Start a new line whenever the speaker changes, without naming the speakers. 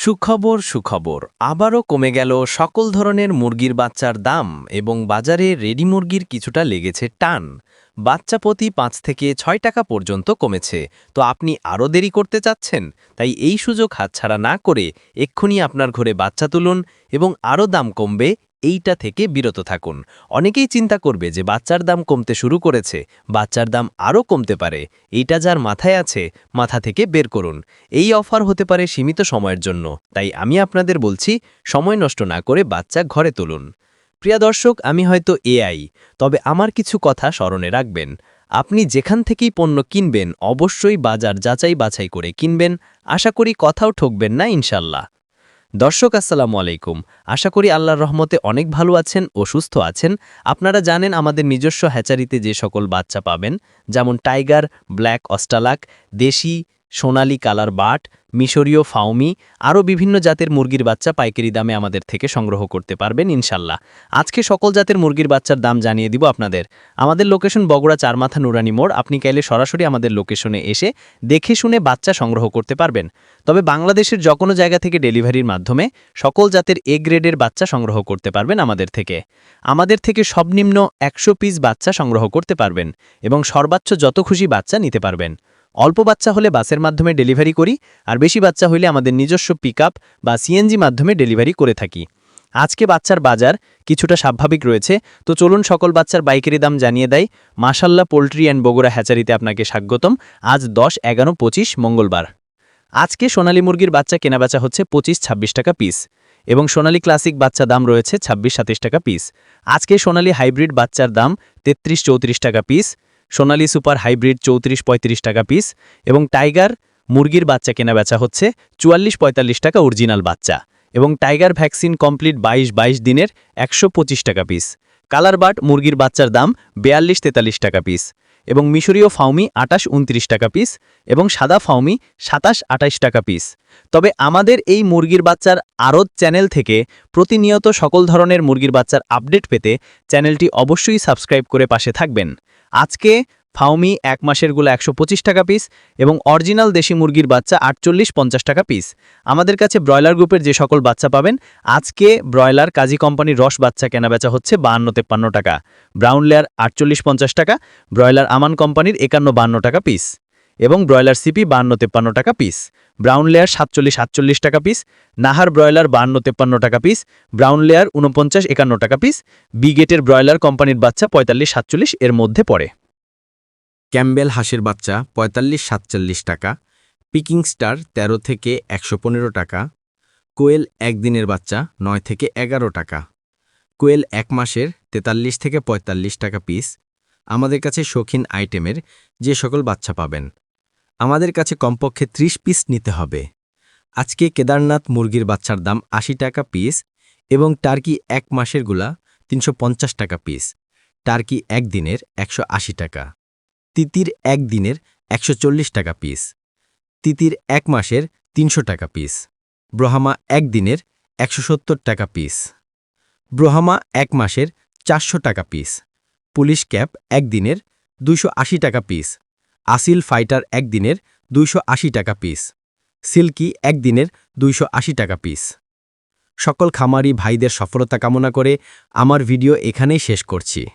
সুখবর সুখবর। আবারও কমে গেল সকল ধরনের মুরগির বাচ্চার দাম এবং বাজারে রেডি মুরগির কিছুটা লেগেছে টান। বাচ্চা প্রতি পাঁচ থেকে ছয় টাকা পর্যন্ত কমেছে। তো আপনি আরও দেরি করতে চাচ্ছেন? তাই এই সুযোগ হাতছাড়া না করে এক্ষুনি আপনার ঘরে বাচ্চা তুলুন এবং আরও দাম কমবে এইটা থেকে বিরত থাকুন। অনেকেই চিন্তা করবে যে বাচ্চার দাম কমতে শুরু করেছে, বাচ্চার দাম আরও কমতে পারে। এইটা যার মাথায় আছে, মাথা থেকে বের করুন। এই অফার হতে পারে সীমিত সময়ের জন্য। তাই আমি আপনাদের বলছি, সময় নষ্ট না করে বাচ্চা ঘরে তুলুন। প্রিয়া দর্শক, আমি হয়তো এআই, তবে আমার কিছু কথা স্মরণে রাখবেন। আপনি যেখান থেকেই পণ্য কিনবেন, অবশ্যই বাজার যাচাই বাছাই করে কিনবেন। আশা করি কথাও ঠকবেন না, ইনশাল্লাহ। দর্শক, আসসালামু আলাইকুম। আশা করি আল্লাহর রহমতে অনেক ভালো আছেন ও সুস্থ আছেন। আপনারা জানেন আমাদের নিজস্ব হ্যাচারিতে যে সকল বাচ্চা পাবেন, যেমন টাইগার, ব্ল্যাক, অস্টালাক, দেশি সোনালি কালার বাট, মিশরীয় ফাউমি আরও বিভিন্ন জাতের মুরগির বাচ্চা পাইকারি দামে আমাদের থেকে সংগ্রহ করতে পারবেন ইনশাল্লাহ। আজকে সকল জাতের মুরগির বাচ্চার দাম জানিয়ে দিব আপনাদের। আমাদের লোকেশন বগুড়া চারমাথা নুরানি মোড়। আপনি চাইলে সরাসরি আমাদের লোকেশনে এসে দেখে শুনে বাচ্চা সংগ্রহ করতে পারবেন। তবে বাংলাদেশের যে কোনো জায়গা থেকে ডেলিভারির মাধ্যমে সকল জাতের এ গ্রেডের বাচ্চা সংগ্রহ করতে পারবেন আমাদের থেকে। আমাদের থেকে সবনিম্ন একশো পিস বাচ্চা সংগ্রহ করতে পারবেন এবং সর্বোচ্চ যত খুশি বাচ্চা নিতে পারবেন। অল্প বাচ্চা হলে বাসের মাধ্যমে ডেলিভারি করি, আর বেশি বাচ্চা হলে আমাদের নিজস্ব পিক বা সিএনজি মাধ্যমে ডেলিভারি করে থাকি। আজকে বাচ্চার বাজার কিছুটা স্বাভাবিক রয়েছে, তো চলুন সকল বাচ্চার বাইকেরি দাম জানিয়ে দেয় মাসাল্লা পোলট্রি অ্যান্ড বগুড়া হ্যাচারিতে আপনাকে স্বাগতম। আজ দশ, এগারো, পঁচিশ, মঙ্গলবার। আজকে সোনালী মুরগির বাচ্চা কেনাবেচা হচ্ছে পঁচিশ, ছাব্বিশ টাকা পিস এবং সোনালী ক্লাসিক বাচ্চা দাম রয়েছে ছাব্বিশ সাতাশ টাকা পিস আজকে সোনালী হাইব্রিড বাচ্চার দাম তেত্রিশ, চৌত্রিশ টাকা পিস সোনালী সুপার হাইব্রিড চৌত্রিশ পঁয়ত্রিশ টাকা পিস এবং টাইগার মুরগির বাচ্চা কেনা বেচা হচ্ছে চুয়াল্লিশ পঁয়তাল্লিশ টাকা অরিজিনাল বাচ্চা এবং টাইগার ভ্যাকসিন কমপ্লিট বাইশ বাইশ দিনের একশো পঁচিশ টাকা পিস কালার বাট মুরগির বাচ্চার দাম বেয়াল্লিশ তেতাল্লিশ টাকা পিস এবং মিশরীয় ফাউমি আটাশ উনত্রিশ টাকা পিস এবং সাদা ফাউমি সাতাশ আটাইশ টাকা পিস তবে আমাদের এই মুরগির বাচ্চার আরত চ্যানেল থেকে প্রতিনিয়ত সকল ধরনের মুরগির বাচ্চার আপডেট পেতে চ্যানেলটি অবশ্যই সাবস্ক্রাইব করে পাশে থাকবেন। আজকে ফাউমি এক মাসের মাসেরগুলো একশো পঁচিশ টাকা পিস এবং অরিজিনাল দেশি মুরগির বাচ্চা আটচল্লিশ পঞ্চাশ টাকা পিস আমাদের কাছে ব্রয়লার গ্রুপের যে সকল বাচ্চা পাবেন, আজকে ব্রয়লার কাজী কোম্পানির রস বাচ্চা কেনাবেচা হচ্ছে বাহান্ন তেপ্পান্ন টাকা। ব্রাউন লেয়ার আটচল্লিশ পঞ্চাশ টাকা, ব্রয়লার আমান কোম্পানির একান্ন বান্ন টাকা পিস এবং ব্রয়লার সিপি বান্ন তেপ্পান্ন টাকা পিস ব্রাউন লেয়ার সাতচল্লিশ সাতচল্লিশ টাকা পিস নাহার ব্রয়লার বান্ন তেপ্পান্ন টাকা পিস ব্রাউন লেয়ার উনপঞ্চাশ একান্ন টাকা পিস বিগেটের ব্রয়লার কোম্পানির বাচ্চা পঁয়তাল্লিশ সাতচল্লিশ এর মধ্যে পড়ে।
ক্যাম্বেল হাঁসের বাচ্চা, পঁয়তাল্লিশ সাতচল্লিশ টাকা। পিকিং স্টার ১৩ থেকে একশো পনেরো টাকা। কোয়েল একদিনের বাচ্চা, নয় থেকে এগারো টাকা। কোয়েল এক মাসের, তেতাল্লিশ থেকে পঁয়তাল্লিশ টাকা পিস। আমাদের কাছে শৌখিন আইটেমের যে সকল বাচ্চা পাবেন। আমাদের কাছে কমপক্ষে ৩০ পিস নিতে হবে। আজকে কেদারনাথ মুরগির বাচ্চার দাম আশি টাকা পিস এবং টার্কি এক মাসেরগুলা তিনশো পঞ্চাশ টাকা পিস। টার্কি একদিনের একশো টাকা। তিতির এক দিনের একশো চল্লিশ টাকা পিস তিতির এক মাসের তিনশো টাকা পিস ব্রহামা এক দিনের একশো সত্তর টাকা পিস ব্রহামা এক মাসের চারশো টাকা পিস পুলিশ ক্যাপ এক দিনের দুইশো টাকা পিস আসিল ফাইটার এক দিনের দুইশো টাকা পিস সিল্কি এক দিনের দুইশো টাকা পিস সকল খামারি ভাইদের সফলতা কামনা করে আমার ভিডিও এখানেই শেষ করছি।